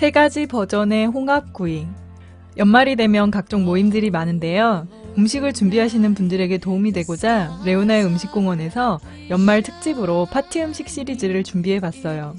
세 가지 버전의 홍합구이. 연말이 되면 각종 모임들이 많은데요. 음식을 준비하시는 분들에게 도움이 되고자 레오나의 음식공원에서 연말 특집으로 파티 음식 시리즈를 준비해 봤어요.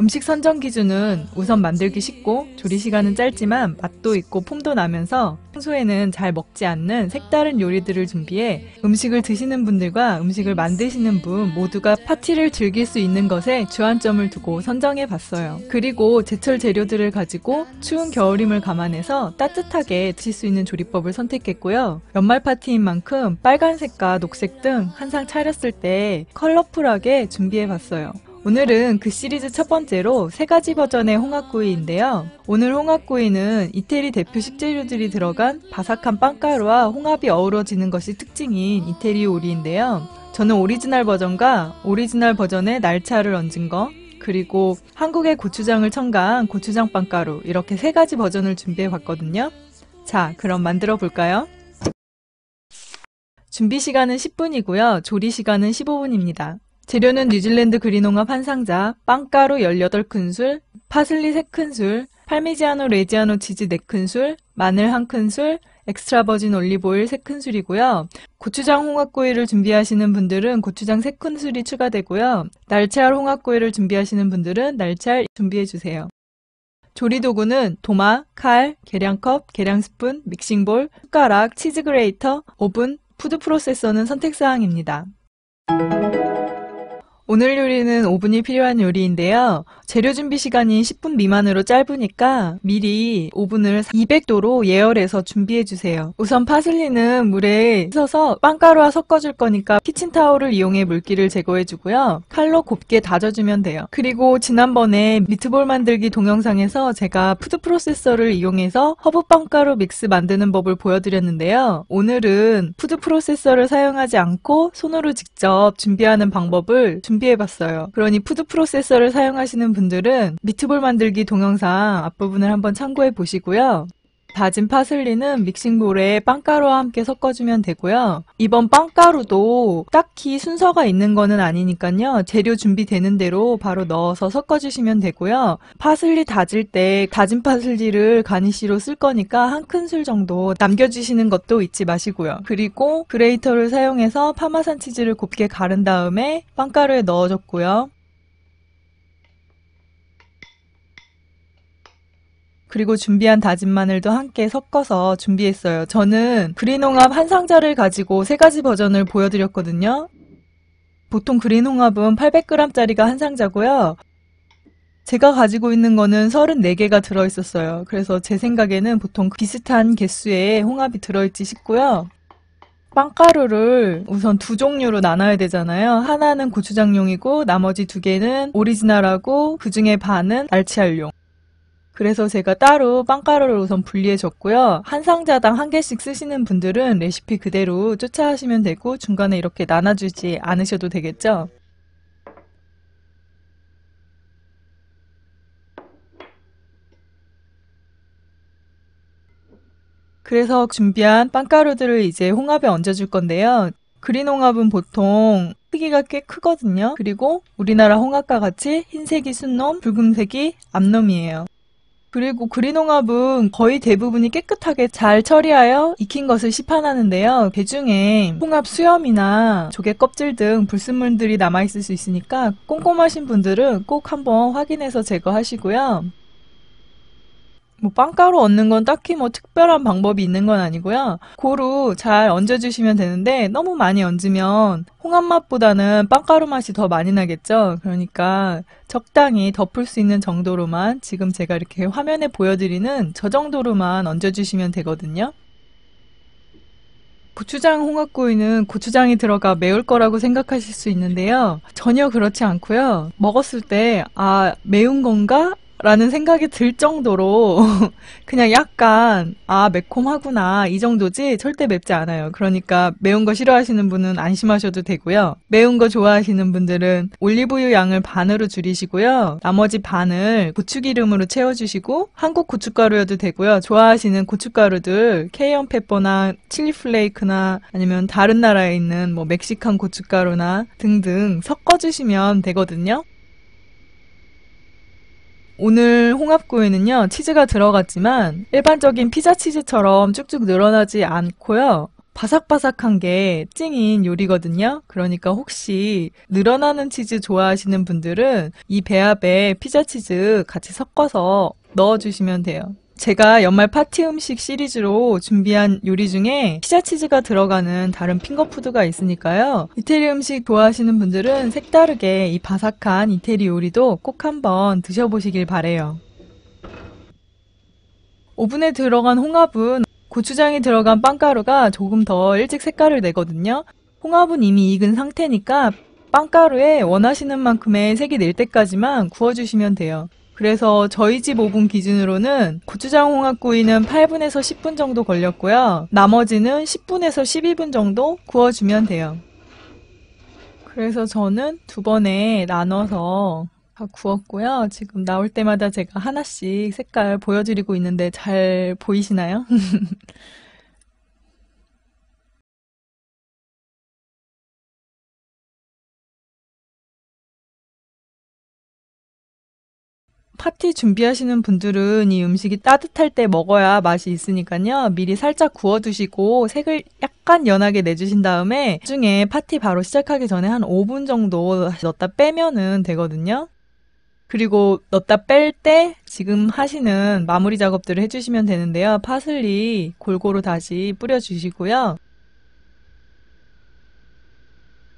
음식 선정 기준은 우선 만들기 쉽고 조리 시간은 짧지만 맛도 있고 폼도 나면서 평소에는 잘 먹지 않는 색다른 요리들을 준비해 음식을 드시는 분들과 음식을 만드시는 분 모두가 파티를 즐길 수 있는 것에 주안점을 두고 선정해 봤어요. 그리고 제철 재료들을 가지고 추운 겨울임을 감안해서 따뜻하게 드실 수 있는 조리법을 선택했고요. 연말 파티인 만큼 빨간색과 녹색 등 한상 차렸을 때 컬러풀하게 준비해 봤어요. 오늘은 그 시리즈 첫 번째로 세 가지 버전의 홍합구이인데요. 오늘 홍합구이는 이태리 대표 식재료들이 들어간 바삭한 빵가루와 홍합이 어우러지는 것이 특징인 이태리 요리인데요. 저는 오리지널 버전과 오리지널 버전의 날차를 얹은 거, 그리고 한국의 고추장을 첨가한 고추장 빵가루 이렇게 세 가지 버전을 준비해 봤거든요. 자, 그럼 만들어 볼까요? 준비 시간은 10분이고요. 조리 시간은 15분입니다. 재료는 뉴질랜드 그린홍합 한 상자, 빵가루 18큰술, 파슬리 3큰술, 팔미지아노 레지아노 치즈 4큰술, 마늘 1큰술, 엑스트라 버진 올리브오일 3큰술이고요. 고추장 홍합구이를 준비하시는 분들은 고추장 3큰술이 추가되고요. 날치알 홍합구이를 준비하시는 분들은 날치알 준비해주세요. 조리도구는 도마, 칼, 계량컵, 계량스푼, 믹싱볼, 숟가락, 치즈 그레이터, 오븐, 푸드 프로세서는 선택사항입니다. 오늘 요리는 5분이 필요한 요리인데요. 재료 준비 시간이 10분 미만으로 짧으니까 미리 오븐을 200도로 예열해서 준비해 주세요. 우선 파슬리는 물에 씻어서 빵가루와 섞어줄 거니까 키친타올을 이용해 물기를 제거해 주고요. 칼로 곱게 다져주면 돼요. 그리고 지난번에 미트볼 만들기 동영상에서 제가 푸드 프로세서를 이용해서 허브 빵가루 믹스 만드는 법을 보여드렸는데요. 오늘은 푸드 프로세서를 사용하지 않고 손으로 직접 준비하는 방법을 준비 준비해봤어요. 그러니 푸드 프로세서를 사용하시는 분 들은 미트볼 만들기 동영상 앞부분을 한번 참고해 보시고요. 다진 파슬리는 믹싱볼에 빵가루와 함께 섞어주면 되고요. 이번 빵가루도 딱히 순서가 있는 거는 아니니까요. 재료 준비되는 대로 바로 넣어서 섞어주시면 되고요. 파슬리 다질 때 다진 파슬리를 가니쉬로 쓸 거니까 한 큰술 정도 남겨주시는 것도 잊지 마시고요. 그리고 그레이터를 사용해서 파마산 치즈를 곱게 가른 다음에 빵가루에 넣어줬고요. 그리고 준비한 다진 마늘도 함께 섞어서 준비했어요. 저는 그린홍합 한 상자를 가지고 세 가지 버전을 보여드렸거든요. 보통 그린홍합은 800g짜리가 한 상자고요. 제가 가지고 있는 거는 34개가 들어있었어요. 그래서 제 생각에는 보통 비슷한 개수의 홍합이 들어있지 싶고요. 빵가루를 우선 두 종류로 나눠야 되잖아요. 하나는 고추장용이고 나머지 두 개는 오리지널하고 그 중에 반은 날치알용. 그래서 제가 따로 빵가루를 우선 분리해 줬고요. 한 상자당 한 개씩 쓰시는 분들은 레시피 그대로 쫓아하시면 되고 중간에 이렇게 나눠주지 않으셔도 되겠죠. 그래서 준비한 빵가루들을 이제 홍합에 얹어줄 건데요. 그린 홍합은 보통 크기가 꽤 크거든요. 그리고 우리나라 홍합과 같이 흰색이 순놈, 붉은색이 암놈이에요. 그리고 그린홍합은 거의 대부분이 깨끗하게 잘 처리하여 익힌 것을 시판하는데요. 그 중에 홍합 수염이나 조개 껍질 등 불순물들이 남아있을 수 있으니까 꼼꼼하신 분들은 꼭 한번 확인해서 제거하시고요. 뭐 빵가루 얻는 건 딱히 뭐 특별한 방법이 있는 건 아니고요. 고루 잘 얹어주시면 되는데 너무 많이 얹으면 홍합 맛보다는 빵가루 맛이 더 많이 나겠죠. 그러니까 적당히 덮을 수 있는 정도로만 지금 제가 이렇게 화면에 보여드리는 저 정도로만 얹어주시면 되거든요. 고추장 홍합구이는 고추장이 들어가 매울 거라고 생각하실 수 있는데요. 전혀 그렇지 않고요. 먹었을 때, 아, 매운 건가? 라는 생각이 들 정도로 그냥 약간 아 매콤하구나 이 정도지 절대 맵지 않아요. 그러니까 매운 거 싫어하시는 분은 안심하셔도 되고요. 매운 거 좋아하시는 분들은 올리브유 양을 반으로 줄이시고요. 나머지 반을 고추기름으로 채워주시고 한국 고춧가루여도 되고요. 좋아하시는 고춧가루들 케이언 페퍼나 칠리 플레이크나 아니면 다른 나라에 있는 뭐 멕시칸 고춧가루나 등등 섞어주시면 되거든요. 오늘 홍합구이는요, 치즈가 들어갔지만 일반적인 피자 치즈처럼 쭉쭉 늘어나지 않고요. 바삭바삭한 게 찡인 요리거든요. 그러니까 혹시 늘어나는 치즈 좋아하시는 분들은 이 배합에 피자 치즈 같이 섞어서 넣어주시면 돼요. 제가 연말 파티 음식 시리즈로 준비한 요리 중에 피자 치즈가 들어가는 다른 핑거푸드가 있으니까요. 이태리 음식 좋아하시는 분들은 색다르게 이 바삭한 이태리 요리도 꼭 한번 드셔보시길 바래요. 오븐에 들어간 홍합은 고추장이 들어간 빵가루가 조금 더 일찍 색깔을 내거든요. 홍합은 이미 익은 상태니까 빵가루에 원하시는 만큼의 색이 낼 때까지만 구워주시면 돼요. 그래서 저희 집 오븐 기준으로는 고추장 홍합구이는 8분에서 10분 정도 걸렸고요. 나머지는 10분에서 12분 정도 구워주면 돼요. 그래서 저는 두 번에 나눠서 다 구웠고요. 지금 나올 때마다 제가 하나씩 색깔 보여드리고 있는데 잘 보이시나요? 파티 준비하시는 분들은 이 음식이 따뜻할 때 먹어야 맛이 있으니까요. 미리 살짝 구워두시고 색을 약간 연하게 내주신 다음에 나중에 파티 바로 시작하기 전에 한 5분 정도 넣었다 빼면은 되거든요. 그리고 넣었다 뺄 때 지금 하시는 마무리 작업들을 해주시면 되는데요. 파슬리 골고루 다시 뿌려주시고요.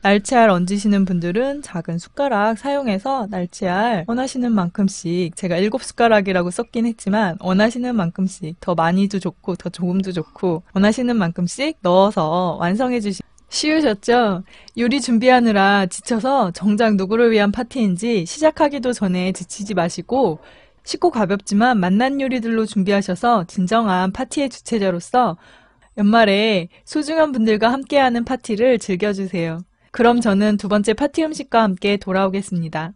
날치알 얹으시는 분들은 작은 숟가락 사용해서 날치알 원하시는 만큼씩 제가 7숟가락이라고 썼긴 했지만 원하시는 만큼씩 더 많이도 좋고 더 조금도 좋고 원하시는 만큼씩 넣어서 완성해 주시 쉬우셨죠? 요리 준비하느라 지쳐서 정작 누구를 위한 파티인지 시작하기도 전에 지치지 마시고 쉽고 가볍지만 맛난 요리들로 준비하셔서 진정한 파티의 주체자로서 연말에 소중한 분들과 함께하는 파티를 즐겨주세요. 그럼 저는 두 번째 파티 음식과 함께 돌아오겠습니다.